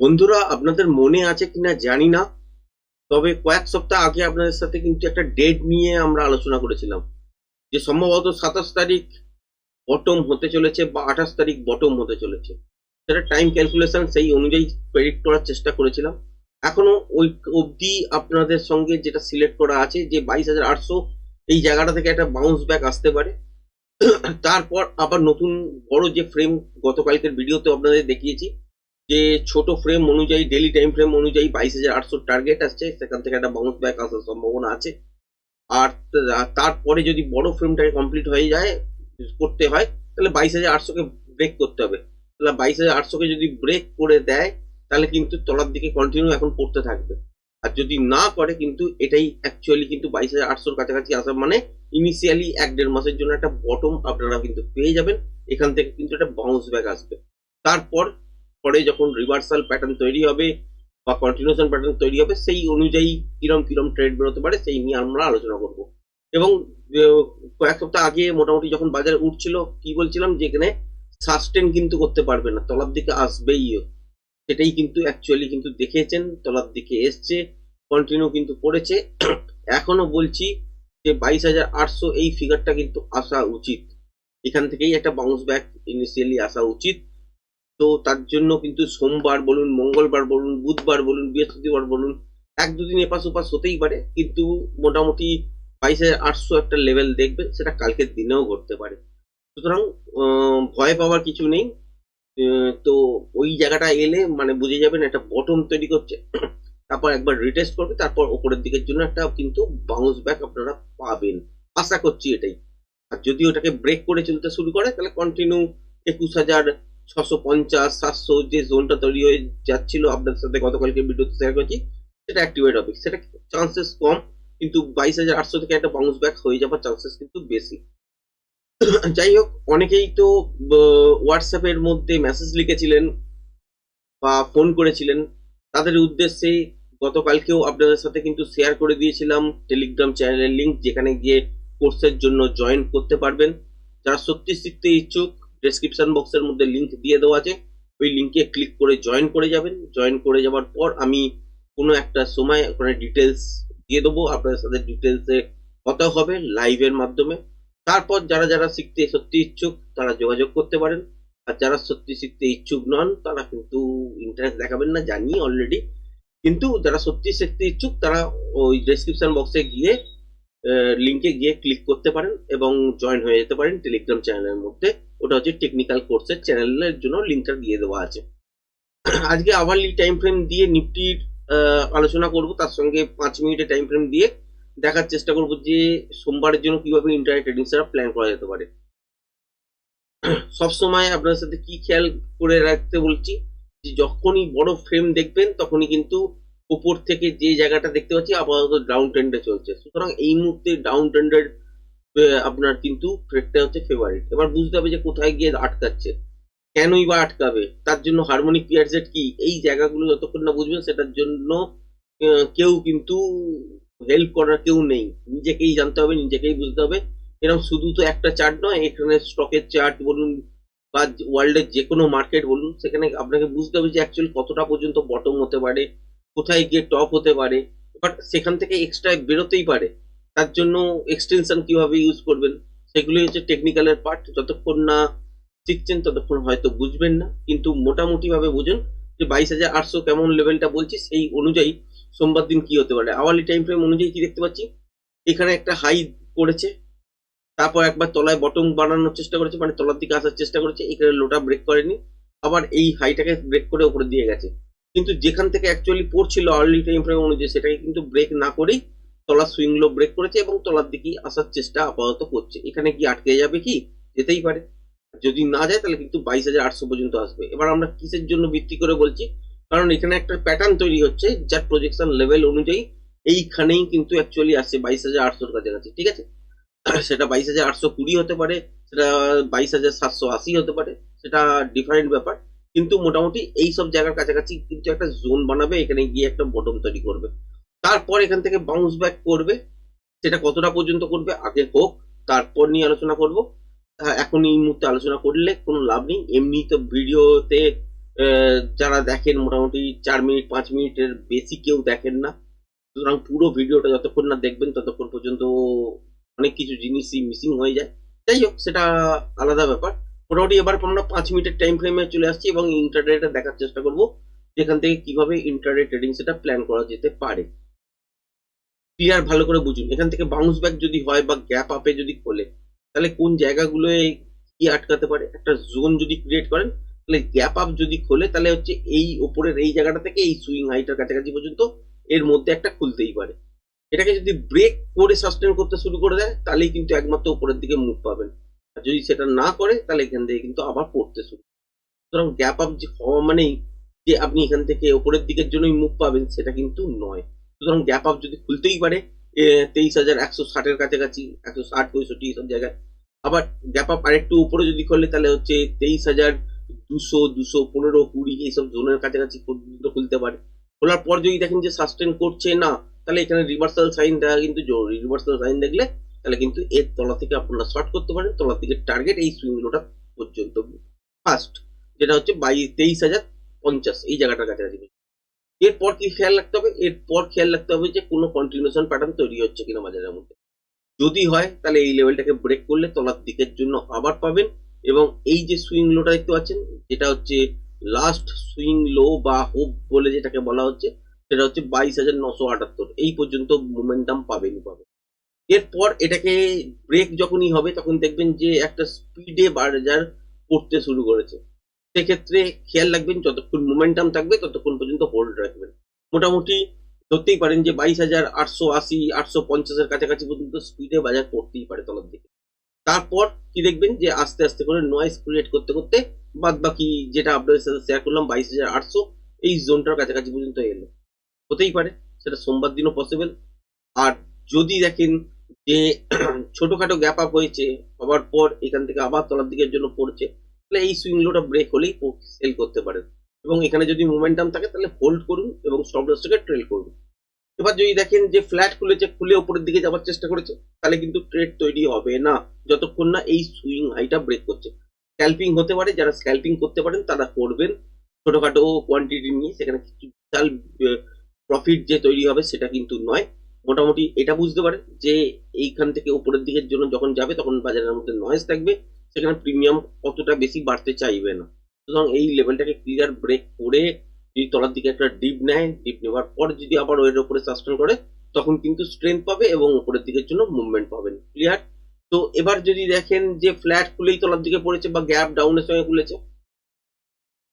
বন্ধুরা, আপনাদের মনে আছে কিনা জানি না, তবে কয়েক সপ্তাহ আগে আপনাদের সাথে কিন্তু একটা ডেট নিয়ে আমরা আলোচনা করেছিলাম, যে সম্ভবত সাতাশ তারিখ বটম হতে চলেছে বা আঠাশ তারিখ বটম হতে চলেছে। সেটা টাইম ক্যালকুলেশন সেই অনুযায়ী প্রেডিক্ট করার চেষ্টা করেছিলাম। এখনও ওই অবধি আপনাদের সঙ্গে যেটা সিলেক্ট করা আছে, যে বাইশ হাজার আটশো এই জায়গাটা থেকে একটা বাউন্স ব্যাক আসতে পারে। তারপর আবার নতুন বড় যে ফ্রেম গতকালকের ভিডিওতে আপনাদের দেখিয়েছি যে ছোট ফ্রেম অনুযায়ী ডেলি টাইম ফ্রেম অনুযায়ী বাইশ হাজার আটশো টার্গেট আসছে, সেখান থেকে একটা বাউন্স ব্যাক আসার সম্ভাবনা আছে। আর তারপরে যদি বড় ফ্রেমটাকে কমপ্লিট হয়ে যায়, করতে হয়, তাহলে বাইশ হাজার আটশোকে ব্রেক করতে হবে। তাহলে বাইশ হাজার আটশোকে যদি ব্রেক করে দেয়, তাহলে কিন্তু তলার দিকে কন্টিনিউ এখন পড়তে থাকবে। আর যদি না করে, কিন্তু এটাই অ্যাকচুয়ালি কিন্তু বাইশ হাজার আটশোর কাছাকাছি আসা মানে ইনিশিয়ালি এক দেড় মাসের জন্য একটা বটম আপনারা কিন্তু পেয়ে যাবেন। এখান থেকে কিন্তু একটা বাউন্স ব্যাক আসবে। তারপর পরে যখন রিভার্সাল প্যাটার্ন তৈরি হবে বা কন্টিনিউশন প্যাটার্ন তৈরি হবে, সেই অনুযায়ী কিরম কিরম ট্রেড বেরোতে পারে, সেই নিয়ে আমরা আলোচনা করব। এবং কয়েক সপ্তাহ আগে মোটামুটি যখন বাজার উঠছিল, কি বলছিলাম যে এখানে সাস্টেন কিন্তু করতে পারবে না, তলার দিকে আসবেই। সেটাই কিন্তু অ্যাকচুয়ালি কিন্তু দেখেছেন তলার দিকে এসছে কন্টিনিউ কিন্তু পড়েছে এখনও বলছি যে বাইশ হাজার আটশো এই ফিগারটা কিন্তু আসা উচিত। এখান থেকেই একটা বাউন্স ব্যাক ইনিশিয়ালি আসা উচিত। তো তার জন্য কিন্তু সোমবার বলুন, মঙ্গলবার বলুন, বুধবার বলুন, বৃহস্পতিবার বলুন, এক দুদিন এপাশ ওপাশ হতেই পারে, কিন্তু মোটামুটি বাইশ হাজার আটশো একটা লেভেল দেখবেন সেটা কালকের দিনেও ঘটতে পারে। সুতরাং ভয় পাওয়ার কিছু নেই। তো ওই জায়গাটা এলে মানে বুঝে যাবেন, একটা বটম তৈরি করছে। তারপর একবার রিটেস্ট করবে, তারপর ওপরের দিকের জন্য একটা কিন্তু বাউন্স ব্যাক আপনারা পাবেন। আশা করছি এটাই। আর যদি ওটাকে ব্রেক করে চলতে শুরু করে, তাহলে কন্টিনিউ একুশ হাজার ছশো পঞ্চাশ, সাতশো যে জোনটা তৈরি হয়ে যাচ্ছিল আপনার সাথে গতকালকে ভিডিওতে শেয়ার করেছি, সেটা অ্যাক্টিভেট হবে। সেটা চান্সেস কম, কিন্তু বাইশ হাজার আটশো থেকে একটা বাউন্স ব্যাক হয়ে যাওয়ার চান্সেস কিন্তু বেশি। যাই হোক, অনেকেই তো হোয়াটসঅ্যাপের মধ্যে মেসেজ লিখেছিলেন বা ফোন করেছিলেন। তাদের উদ্দেশ্যে গতকালকেও আপনাদের সাথে কিন্তু শেয়ার করে দিয়েছিলাম টেলিগ্রাম চ্যানেলের লিংক যেখানে গিয়ে কোর্সের জন্য জয়েন করতে পারবেন। যারা সত্যি শিখতে ইচ্ছুক ডেসক্রিপশন বক্সের মধ্যে লিংক দিয়ে দেওয়া আছে। ওই লিংকে ক্লিক করে জয়েন করে যাবেন। জয়েন করে যাওয়ার পর আমি কোনো একটা সময় ওখানে ডিটেলস দিয়ে দেবো। আপনাদের সাথে ডিটেলসে কথা হবে লাইভের মাধ্যমে। তারপর যারা যারা শিখতে সত্যি ইচ্ছুক, তারা যোগাযোগ করতে পারেন। আর যারা সত্যি শিখতে ইচ্ছুক নন, তারা কিন্তু ইন্টারেস্ট দেখাবেন না জানি অলরেডি কিন্তু যারা সত্যি শিখতে ইচ্ছুক, তারা ওই ডেসক্রিপশন বক্সে গিয়ে লিঙ্কে গিয়ে ক্লিক করতে পারেন এবং জয়েন হয়ে যেতে পারেন টেলিগ্রাম চ্যানেলের মধ্যে। ওটা হচ্ছে টেকনিক্যাল কোর্সের চ্যানেলের জন্য লিঙ্কটা দিয়ে দেওয়া আছে। আজকে আওয়ারলি টাইম ফ্রেম দিয়ে নিফটির আলোচনা করব, তার সঙ্গে পাঁচ মিনিটের টাইম ফ্রেম দিয়ে দেখার চেষ্টা করব যে সোমবারের জন্য কীভাবে ইন্টারনেট ট্রেডিং সেটা প্ল্যান করা যেতে পারে। সবসময় আপনার সাথে কি খেয়াল করে রাখতে বলছি, যে যখনই বড় ফ্রেম দেখবেন, তখনই কিন্তু উপর থেকে যে জায়গাটা দেখতে পাচ্ছি, আপাতত ডাউন ট্রেন্ডে চলছে। সুতরাং এই মুহূর্তে ডাউন ট্রেন্ডের আপনার কিন্তু ট্রেডটা হচ্ছে ফেভারিট এবার বুঝতে হবে যে কোথায় গিয়ে আটকাচ্ছে। কেনই বা আটকাবে? তার জন্য হারমোনিক পিয়ারসেট কি? এই জায়গাগুলো যতক্ষণ না বুঝবেন, সেটার জন্য কেউ কিন্তু হেল্প করার কেউ নেই। নিজেকেই জানতে হবে, নিজেকেই বুঝতে হবে। এরকম শুধু তো একটা চার্ট নয়, এখানে স্টকের চার্ট বলুন বা ওয়ার্ল্ডের যে কোনো মার্কেট বলুন, সেখানে আপনাকে বুঝতে হবে যে অ্যাকচুয়ালি কতটা পর্যন্ত বটম হতে পারে, কোথায় গিয়ে টপ হতে পারে। বাট সেখান থেকে এক্সট্রা বেরোতেই পারে। তার জন্য এক্সটেনশন কীভাবে ইউজ করবেন সেগুলি হচ্ছে টেকনিক্যালের পার্ট যতক্ষণ না শিখছেন, ততক্ষণ হয়তো বুঝবেন না। কিন্তু মোটামুটি ভাবে বুঝুন যে বাইশ হাজার আটশো কেমন লেভেলটা বলছি, সেই অনুযায়ী সোমবার দিন কি হতে পারে। আওয়ারলি টাইম ফ্রেম অনুযায়ী কি দেখতে পাচ্ছি? এখানে একটা হাই করেছে, তারপর একবার তলায় বটম বানানোর চেষ্টা করেছে মানে তলার দিকে আসার চেষ্টা করেছে, এখানে লোটা ব্রেক করেনি, আবার এই হাইটাকে ব্রেক করে উপরে দিয়ে গেছে। কিন্তু যেখান থেকে অ্যাকচুয়ালি পড়ছিল আর্লি টাইম ফ্রেম অনুযায়ী, সেটাকে কিন্তু ব্রেক না করেই তলার সুইং লো ব্রেক করেছে এবং তলার দিকেই আসার চেষ্টা আপাতত করছে। এখানে কি আটকে যাবে কি? যেতেই পারে। যদি না যায়, তাহলে কিন্তু বাইশ হাজার আটশো পর্যন্ত আসবে। এবার আমরা কিসের জন্য ভিত্তি করে বলছি? কারণ এখানে একটা প্যাটার্ন তৈরি হচ্ছে যার প্রজেকশন লেভেল অনুযায়ী এইখানেই কিন্তু অ্যাকচুয়ালি আসছে বাইশ হাজার আটশোর কাছাকাছি, ঠিক আছে? সেটা বাইশ হাজার আটশো কুড়ি হতে পারে, সেটা বাইশ হাজার সাতশো আশি হতে পারে, সেটা ডিফারেন্ট ব্যাপার। কিন্তু মোটামুটি এই সব জায়গার কাছাকাছি কিন্তু একটা জোন বানাবে, এখানে গিয়ে একটা বটম তৈরি করবে। তারপর এখান থেকে বাউন্স ব্যাক করবে, সেটা কতটা পর্যন্ত করবে আগে হোক, তারপর নিয়ে আলোচনা করব। এখন এই মুহূর্তে আলোচনা করলে কোনো লাভ নেই। এমনি তো ভিডিওতে যারা দেখেন মোটামুটি চার মিনিট, পাঁচ মিনিটের বেশি কেউ দেখেন না। সুতরাং পুরো ভিডিওটা যতক্ষণ না দেখবেন, ততক্ষণ পর্যন্ত অনেক কিছু জিনিসই মিসিং হয়ে যায়। যাই হোক, সেটা আলাদা ব্যাপার। মোটামুটি এবার আমরা পাঁচ মিনিটের টাইম ফ্রেমে চলে আসছি এবং ইন্টারনেটে দেখার চেষ্টা করব, যেখান থেকে কীভাবে ইন্টারনেট ট্রেডিং সেটা প্ল্যান করা যেতে পারে। ক্লিয়ার ভালো করে বুঝুন। এখান থেকে বাউন্স ব্যাক যদি হয় বা গ্যাপ আপে যদি খোলে, তাহলে কোন জায়গাগুলোয় কি আটকাতে পারে? একটা জোন যদি ক্রিয়েট করেন, তাহলে গ্যাপ আপ যদি খোলে, তাহলে হচ্ছে এই ওপরের এই জায়গাটা থেকে এই সুইং হাইটার কাছাকাছি পর্যন্ত এর মধ্যে একটা খুলতেই পারে। এটাকে যদি ব্রেক করে সাস্টেন করতে শুরু করে দেয়, তাহলেই কিন্তু একমাত্র উপরের দিকে মুভ পাবেন। আর যদি সেটা না করে, তাহলে এখান থেকে কিন্তু আবার পড়তে শুরু। সুতরাং গ্যাপ আপ যে হওয়া মানেই যে আপনি এখান থেকে ওপরের দিকের জন্যই মুভ পাবেন, সেটা কিন্তু নয়। সুতরাং গ্যাপ আপ যদি খুলতেই পারে তেইশ হাজার একশো ষাটের কাছাকাছি, একশো ষাট পঁয়ষট্টি সব জায়গায়। আবার গ্যাপ আপ আরেকটু উপরে যদি খোলে, তাহলে হচ্ছে তেইশ হাজার দুশো দুশো পনেরো, কুড়ি এইসব জোনের কাছাকাছি পর্যন্ত খুলতে পারে। খোলার পর যদি দেখেন যে সাস্টেন করছে না, তাহলে এখানে রিভার্সাল সাইন দেখা কিন্তু জরুরি। রিভার্সাল সাইন দেখলে তাহলে কিন্তু এর তলা থেকে আপনারা শর্ট করতে পারেন, তলা থেকে টার্গেট এই সুইংগুলোটা পর্যন্ত। ফার্স্ট যেটা হচ্ছে বাইশ, তেইশ হাজার পঞ্চাশ, এই জায়গাটার কাছাকাছি। এরপর কি খেয়াল রাখতে হবে? এরপর খেয়াল রাখতে হবে যে কোনো কন্টিনিউশন প্যাটার্ন তৈরি হচ্ছে কিনা বাজারের মধ্যে। যদি হয়, তাহলে এই লেভেলটাকে ব্রেক করলে তলার দিকের জন্য আবার পাবেন এবং এই যে সুইং লোটা দেখতে পাচ্ছেন, যেটা হচ্ছে লাস্ট সুইং লো বা হোপ বলে যেটাকে বলা হচ্ছে, সেটা হচ্ছে বাইশ হাজার নশো আটাত্তর। এই পর্যন্ত মোমেন্টাম পাবেনই পাবেন। এরপর এটাকে ব্রেক যখনই হবে, তখন দেখবেন যে একটা স্পিডে বাজার পড়তে শুরু করেছে। সেক্ষেত্রে খেয়াল রাখবেন, যতক্ষণ মোমেন্টাম থাকবে, ততক্ষণ পর্যন্ত হোল্ড রাখবেন। মোটামুটি ধরতেই পারেন যে বাইশ হাজার আটশো আশি, আটশো পঞ্চাশের কাছাকাছি পর্যন্ত স্পিডে বাজার পড়তেই পারে তলার দিকে। তারপর কি দেখবেন যে আস্তে আস্তে করে নয়েজ ক্রিয়েট করতে করতে বাদ বাকি যেটা আপনাদের সাথে শেয়ার করলাম, বাইশ হাজার আটশো, এই জোনটার কাছাকাছি পর্যন্ত এলো। হতেই পারে, সেটা সোমবার দিনও পসিবল আর যদি দেখেন যে ছোটখাটো গ্যাপ আপ হয়েছে, হওয়ার পর এখান থেকে আবার তলার দিকের জন্য পড়ছে তাহলে এই সুইং লোটা ব্রেক হলেই সেল করতে পারেন এবং এখানে যদি মোমেন্টাম থাকে, তাহলে হোল্ড করুন এবং স্টপ লসটাকে ট্রেল করুন। এবার যদি দেখেন যে ফ্ল্যাট খুলেছে, খুলে উপরের দিকে যাওয়ার চেষ্টা করেছে, তাহলে কিন্তু ট্রেড তৈরি হবে না। যতক্ষণ না এই সুইং হাইটা ব্রেক করছে। স্ক্যাল্পিং হতে পারে, যারা স্ক্যাল্পিং করতে পারেন, তারা করবেন। ছোটখাটো কোয়ান্টিটি নিয়ে সেখানে কিছু বিশাল প্রফিট যে তৈরি হবে, সেটা কিন্তু নয়। মোটামুটি এটা বুঝতে পারে যে এইখান থেকে উপরের দিকের জন্য যখন যাবে, তখন বাজারের মধ্যে নয়েজ থাকবে। সেখানে প্রিমিয়াম অতটা বেশি বাড়তে চাইবে না। সুতরাং এই লেভেলটাকে ক্লিয়ার ব্রেক করে যদি তলার দিকে একটা ডিপ নেয় ডিপ নেওয়ার পর যদি আবার ওয়ের উপরে সাস্টেন করে, তখন কিন্তু স্ট্রেংথ পাবে এবং উপরের দিকের জন্য মুভমেন্ট পাবেন ক্লিয়ার তো এবার যদি দেখেন যে ফ্ল্যাট খুলেই তলার দিকে পড়েছে বা গ্যাপ ডাউনের সঙ্গে খুলেছে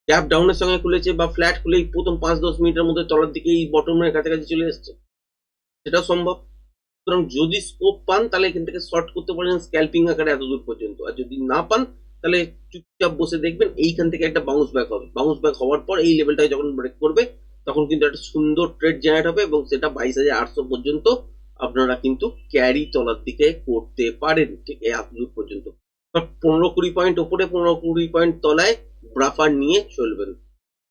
গ্যাপ ডাউনের সঙ্গে খুলেছে বা ফ্ল্যাট খুলেই প্রথম পাঁচ দশ মিনিটের মধ্যে তলার দিকে এই বটমের কাছাকাছি চলে এসছে সেটা সম্ভব। সুতরাং যদি স্কোপ পান, তাহলে এখান থেকে শর্ট করতে পারেন স্ক্যাল্পিং আকারে এত দূর পর্যন্ত। আর যদি না পান, তাহলে চুপচাপ বসে দেখবেন এইখান থেকে একটা বাউন্স ব্যাক হবে। বাউন্স ব্যাক হওয়ার পর এই লেভেলটা যখন ব্রেক করবে, তখন কিন্তু একটা সুন্দর ট্রেড জেনারেট হবে এবং সেটা বাইশ হাজার আটশো পর্যন্ত আপনারা কিন্তু ক্যারি তলার দিকে করতে পারেন, ঠিক এত দূর পর্যন্ত পনেরো কুড়ি পয়েন্ট ওপরে, পনেরো কুড়ি পয়েন্ট তলায় ব্রাফার নিয়ে চলবেন।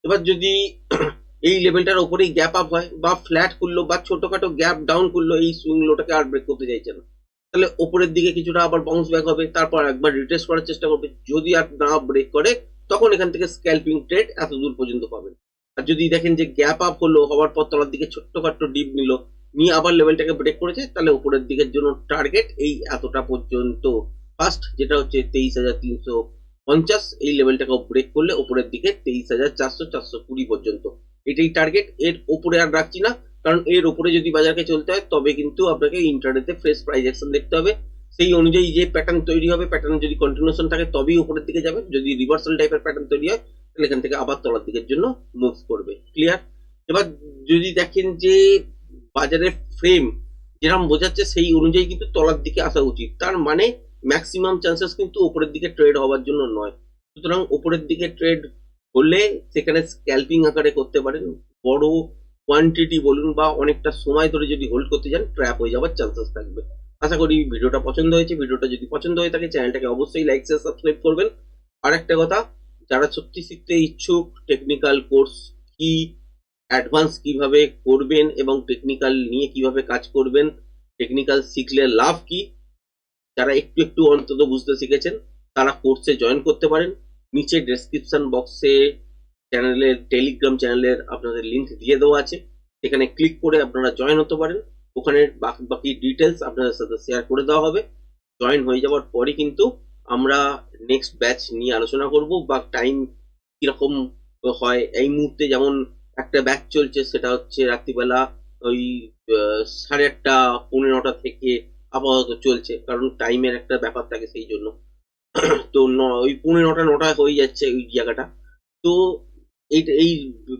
এবার যদি এই লেভেলটার ওপরেই গ্যাপ আপ হয় বা ফ্ল্যাট করল বা ছোটখাটো গ্যাপ ডাউন করল এই সুইং লোটাকে আর ব্রেক করতে চাইছে না। তাহলে ওপরের দিকে কিছুটা আবার বাউন্স ব্যাক হবে, তারপর একবার রিটেস্ট করার চেষ্টা করবে। যদি আর না ব্রেক করে, তখন এখান থেকে স্ক্যাল্পিং ট্রেড এত দূর পর্যন্ত পাবেন আর যদি দেখেন যে গ্যাপ আপ হলো, হওয়ার পর তলার দিকে ছোট্টখাট্ট ডিপ নিল, নিয়ে আবার লেভেলটাকে ব্রেক করেছে, তাহলে উপরের দিকের জন্য টার্গেট এই এতটা পর্যন্ত ফার্স্ট যেটা হচ্ছে তেইশ হাজার তিনশো পঞ্চাশ। এই লেভেলটাকে ব্রেক করলে উপরের দিকে তেইশ হাজার চারশো চারশো কুড়ি পর্যন্ত এটাই টার্গেট এর ওপরে আর রাখছি না। কারণ এর ওপরে যদি বাজারকে চলতে হয়, তবে কিন্তু আপনাকে ইন্টারনেটে ফ্রেশ প্রাইস অ্যাকশন দেখতে হবে। সেই অনুযায়ী যে প্যাটার্ন তৈরি হবে প্যাটার্ন যদি কন্টিনিউশন থাকে, তবেই উপরের দিকে যাবে। যদি রিভার্সাল টাইপের প্যাটার্ন তৈরি হয়, তাহলে এখান থেকে আবার তলার দিকের জন্য মুভ করবে। ক্লিয়ার এবার যদি দেখেন যে বাজারের ফ্রেম যেরকম বোঝাচ্ছে, সেই অনুযায়ী কিন্তু তলার দিকে আসা উচিত। তার মানে ম্যাক্সিমাম চান্সেস কিন্তু উপরের দিকে ট্রেড হওয়ার জন্য নয়। সুতরাং উপরের দিকে ট্রেড হলে সেখানে স্ক্যাল্পিং আকারে করতে পারেন। বড় কোয়ান্টিটি বলুন বা অনেকটা সময় ধরে যদি হোল্ড করতে যান ট্র্যাপ হয়ে যাওয়ার চান্সেস থাকবে। আশা করি ভিডিওটা পছন্দ হয়েছে। ভিডিওটা যদি পছন্দ হয়ে থাকে চ্যানেলটাকে অবশ্যই লাইক শেয়ার সাবস্ক্রাইব করবেন। আর একটা কথা, যারা সত্যি শিখতে ইচ্ছুক টেকনিক্যাল কোর্স কি অ্যাডভান্স কীভাবে করবেন এবং টেকনিক্যাল নিয়ে কীভাবে কাজ করবেন টেকনিক্যাল শিখলে লাভ কি, যারা একটু একটু অন্তত বুঝতে শিখেছেন, তারা কোর্সে জয়েন করতে পারেন। নিচে ডেসক্রিপশন বক্সে চ্যানেলের টেলিগ্রাম চ্যানেলের আপনাদের লিংক দিয়ে দেওয়া আছে। সেখানে ক্লিক করে আপনারা জয়েন হতে পারেন। ওখানে বাকি বাকি ডিটেলস আপনাদের সাথে শেয়ার করে দেওয়া হবে। জয়েন হয়ে যাওয়ার পরে কিন্তু আমরা নেক্সট ব্যাচ নিয়ে আলোচনা করব বা টাইম কীরকম হয়। এই মুহূর্তে যেমন একটা ব্যাচ চলছে, সেটা হচ্ছে রাত্রিবেলা ওই সাড়ে আটটা, পৌনে নটা থেকে আপাতত চলছে। কারণ টাইমের একটা ব্যাপার থাকে সেই জন্য। তো ওই পৌনে নটা নটা হয়ে যাচ্ছে ওই জায়গাটা। তো এই এই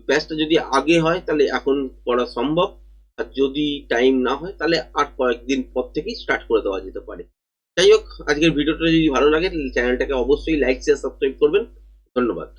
ব্যাচটা যদি আগে হয়, তাহলে এখন করা সম্ভব। আর যদি টাইম না হয়, তাহলে আর কয়েকদিন পর থেকেই স্টার্ট করে দেওয়া যেতে পারে। যাই হোক, আজকের ভিডিওটা যদি ভালো লাগে চ্যানেলটাকে অবশ্যই লাইক শেয়ার সাবস্ক্রাইব করবেন। ধন্যবাদ।